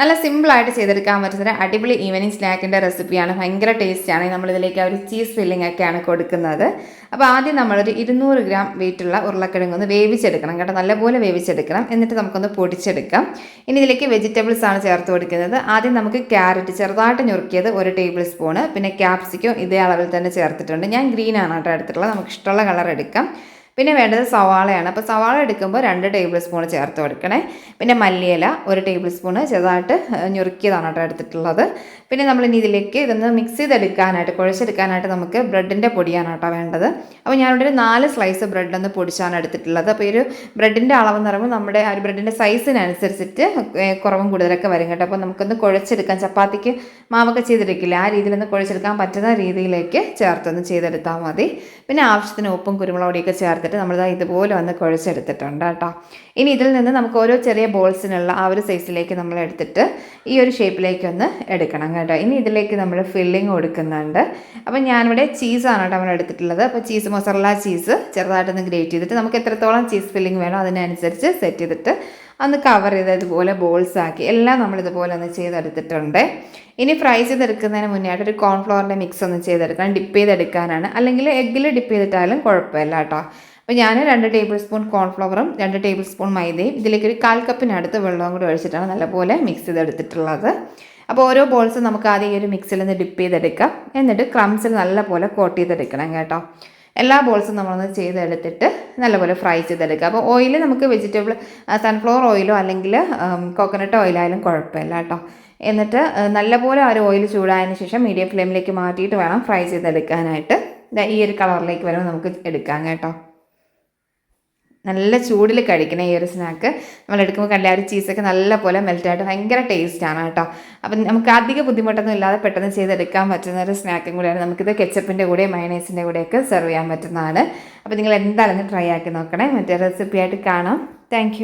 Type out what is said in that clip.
നല്ല സിമ്പിളായിട്ട് ചെയ്തെടുക്കാൻ പറ്റുന്ന അടിപൊളി ഈവനിങ് സ്നാക്കിന്റെ റെസിപ്പിയാണ് ഭയങ്കര ടേസ്റ്റാണ് നമ്മളിതിലേക്ക് ആ ഒരു ചീസ് ഫില്ലിംഗ് ഒക്കെയാണ് കൊടുക്കുന്നത്. അപ്പോൾ ആദ്യം നമ്മളൊരു ഇരുന്നൂറ് ഗ്രാം വെയിറ്റുള്ള ഉരുളക്കിഴങ്ങ് ഒന്ന് വേവിച്ചെടുക്കണം കേട്ടോ. നല്ലപോലെ വേവിച്ചെടുക്കണം. എന്നിട്ട് നമുക്കൊന്ന് പൊടിച്ചെടുക്കാം. ഇനി ഇതിലേക്ക് വെജിറ്റബിൾസ് ആണ് ചേർത്ത് കൊടുക്കുന്നത്. ആദ്യം നമുക്ക് ക്യാരറ്റ് ചെറുതായിട്ട് ഞുറുക്കിയത് ഒരു ടേബിൾ സ്പൂണ് പിന്നെ ക്യാപ്സിക്കം ഇതേ അളവിൽ തന്നെ ചേർത്തിട്ടുണ്ട്. ഞാൻ ഗ്രീൻ ആണ് കേട്ടോ എടുത്തിട്ടുള്ളത്. നമുക്ക് ഇഷ്ടമുള്ള കളർ എടുക്കാം. പിന്നെ വേണ്ടത് സവാളയാണ്. അപ്പോൾ സവാള എടുക്കുമ്പോൾ രണ്ട് ടേബിൾ സ്പൂൺ ചേർത്ത് കൊടുക്കണേ. പിന്നെ മല്ലിയില ഒരു ടേബിൾ സ്പൂണ് ചെറുതായിട്ട് ഞുറുക്കിയതാണ് കേട്ടോ എടുത്തിട്ടുള്ളത്. പിന്നെ നമ്മൾ ഇനി ഇതിലേക്ക് ഇതൊന്ന് മിക്സ് ചെയ്തെടുക്കാനായിട്ട് കുഴച്ചെടുക്കാനായിട്ട് നമുക്ക് ബ്രെഡിന്റെ പൊടിയാണ് കേട്ടോ വേണ്ടത്. അപ്പോൾ ഞാനിവിടെ ഒരു നാല് സ്ലൈസ് ബ്രെഡ് ഒന്ന് പൊടിച്ചാണ് എടുത്തിട്ടുള്ളത്. അപ്പോൾ ഈ ഒരു ബ്രെഡിന്റെ അളവെന്ന് പറയുമ്പോൾ നമ്മുടെ ആ ഒരു ബ്രെഡിന്റെ സൈസിനനുസരിച്ചിട്ട് കുറവും കൂടുതലൊക്കെ വരും കേട്ടോ. അപ്പോൾ നമുക്കൊന്ന് കുഴച്ചെടുക്കാം. ചപ്പാത്തിക്ക് മാവൊക്കെ ചെയ്തെടുക്കില്ല ആ രീതിയിലൊന്ന് കുഴച്ചെടുക്കാൻ പറ്റുന്ന രീതിയിലേക്ക് ചേർത്തൊന്ന് ചെയ്തെടുത്താൽ മതി. പിന്നെ ആവശ്യത്തിന് ഉപ്പും കുരുമുളക് പൊടിയൊക്കെ ചേർത്തിട്ട് നമ്മളിതാ ഇതുപോലെ ഒന്ന് കുഴച്ചെടുത്തിട്ടുണ്ട് കേട്ടോ. ഇനി ഇതിൽ നിന്ന് നമുക്ക് ഓരോ ചെറിയ ബോൾസിനുള്ള ആ ഒരു സൈസിലേക്ക് നമ്മൾ എടുത്തിട്ട് ഈ ഒരു ഷേപ്പിലേക്ക് ഒന്ന് എടുക്കണം കേട്ടോ. ഇനി ഇതിലേക്ക് നമ്മൾ ഫില്ലിങ് കൊടുക്കുന്നുണ്ട്. അപ്പം ഞാനിവിടെ ചീസാണ് കേട്ടോ നമ്മൾ എടുത്തിട്ടുള്ളത്. അപ്പോൾ ചീസ് മൊസറല ചീസ് ചെറുതായിട്ടൊന്ന് ഗ്രേറ്റ് ചെയ്തിട്ട് നമുക്ക് എത്രത്തോളം ചീസ് ഫില്ലിങ് വേണോ അതിനനുസരിച്ച് സെറ്റ് ചെയ്തിട്ട് അന്ന് കവർ ചെയ്ത് ഇതുപോലെ ബോൾസ് ആക്കി എല്ലാം നമ്മൾ ഇതുപോലെ ഒന്ന് ചെയ്തെടുത്തിട്ടുണ്ട്. ഇനി ഫ്രൈ ചെയ്തെടുക്കുന്നതിന് മുന്നേ ആയിട്ട് ഒരു കോൺഫ്ലവറിന്റെ മിക്സ് ഒന്ന് ചെയ്തെടുക്കണം ഡിപ്പ് ചെയ്തെടുക്കാനാണ്. അല്ലെങ്കിൽ എഗ്ഗിൽ ഡിപ്പ് ചെയ്തിട്ടാലും കുഴപ്പമില്ല കേട്ടോ. അപ്പോൾ ഞാൻ രണ്ട് ടേബിൾ സ്പൂൺ കോൺഫ്ലവറും രണ്ട് ടേബിൾ സ്പൂൺ മൈദയും ഇതിലേക്ക് ഒരു കാൽ കപ്പിനടുത്ത് വെള്ളവും കൂടി ഒഴിച്ചിട്ടാണ് നല്ലപോലെ മിക്സ് ചെയ്തെടുത്തിട്ടുള്ളത്. അപ്പോൾ ഓരോ ബോൾസും നമുക്ക് ആദ്യം ഈ ഒരു മിക്സിൽ നിന്ന് ഡിപ്പ് ചെയ്തെടുക്കാം. എന്നിട്ട് ക്രംസിൽ നല്ലപോലെ കോട്ട് ചെയ്തെടുക്കണം കേട്ടോ. എല്ലാ ബോൾസും നമ്മളൊന്ന് ചെയ്തെടുത്തിട്ട് നല്ലപോലെ ഫ്രൈ ചെയ്തെടുക്കുക അപ്പോൾ ഓയിൽ നമുക്ക് വെജിറ്റബിൾ സൺഫ്ലവർ ഓയിലോ അല്ലെങ്കിൽ കോക്കനട്ട് ഓയിലായാലും കുഴപ്പമില്ല കേട്ടോ. എന്നിട്ട് നല്ലപോലെ ആ ഒരു ഓയിൽ ചൂടായതിനു ശേഷം മീഡിയം ഫ്ലെയിമിലേക്ക് മാറ്റിയിട്ട് വേണം ഫ്രൈ ചെയ്തെടുക്കാനായിട്ട്. ഈ ഒരു കളറിലേക്ക് വരുമ്പോൾ നമുക്ക് എടുക്കാം കേട്ടോ. നല്ല ചൂടിൽ കഴിക്കണം ഈ ഒരു സ്നാക്ക്. നമ്മൾ എടുക്കുമ്പോൾ കല്ലാരി ചീസൊക്കെ നല്ല പോലെ മെൽറ്റായിട്ട് ഭയങ്കര ടേസ്റ്റാണ് കേട്ടോ. അപ്പം നമുക്ക് അധിക ബുദ്ധിമുട്ടൊന്നും ഇല്ലാതെ പെട്ടെന്ന് ചെയ്തെടുക്കാൻ പറ്റുന്ന ഒരു സ്നാക്കും കൂടിയാണ്. നമുക്കിത് കെച്ചപ്പിന്റെ കൂടെ മയണൈസിന്റെ കൂടെയൊക്കെ സെർവ് ചെയ്യാൻ പറ്റുന്നതാണ്. അപ്പോൾ നിങ്ങൾ എന്തായാലും ട്രൈ ആക്കി നോക്കണേ. മറ്റേ റെസിപ്പി ആയിട്ട് കാണാം. താങ്ക്